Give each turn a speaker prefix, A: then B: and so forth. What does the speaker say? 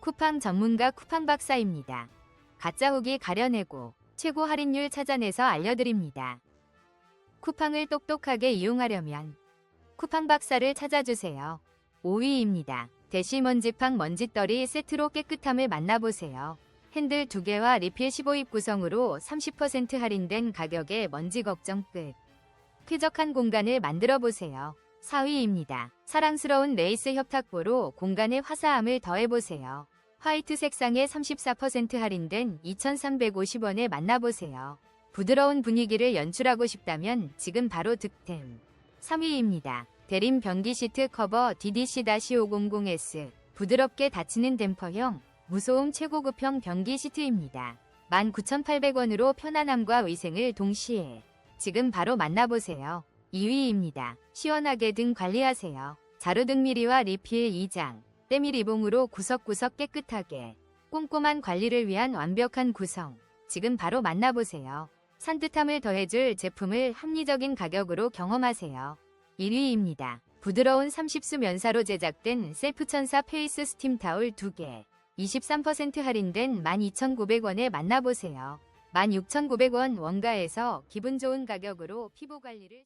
A: 쿠팡 전문가 쿠팡 박사입니다. 가짜 후기 가려내고 최고 할인율 찾아내서 알려드립니다. 쿠팡을 똑똑하게 이용하려면 쿠팡 박사를 찾아주세요. 5위입니다. 대시먼지팡 먼지떨이 세트로 깨끗함을 만나보세요. 핸들 2개와 리필 15입 구성으로 30% 할인된 가격에 먼지 걱정 끝. 쾌적한 공간을 만들어 보세요. 4위입니다. 사랑스러운 레이스 협탁보로 공간에 화사함을 더해보세요. 화이트 색상에 34% 할인된 2,350원에 만나보세요. 부드러운 분위기를 연출하고 싶다면 지금 바로 득템. 3위입니다. 대림 변기 시트 커버 DDC-500S 부드럽게 닫히는 댐퍼형 무소음 최고급형 변기 시트입니다. 19,800원으로 편안함과 위생을 동시에 지금 바로 만나보세요. 2위입니다. 시원하게 등 관리하세요. 자루 등 미리와 리필 2장, 때미 리봉으로 구석구석 깨끗하게 꼼꼼한 관리를 위한 완벽한 구성. 지금 바로 만나보세요. 산뜻함을 더해줄 제품을 합리적인 가격으로 경험하세요. 1위입니다. 부드러운 30수 면사로 제작된 셀프천사 페이스 스팀 타올 2개. 23% 할인된 12,900원에 만나보세요. 16,900원 원가에서 기분 좋은 가격으로 피부 관리를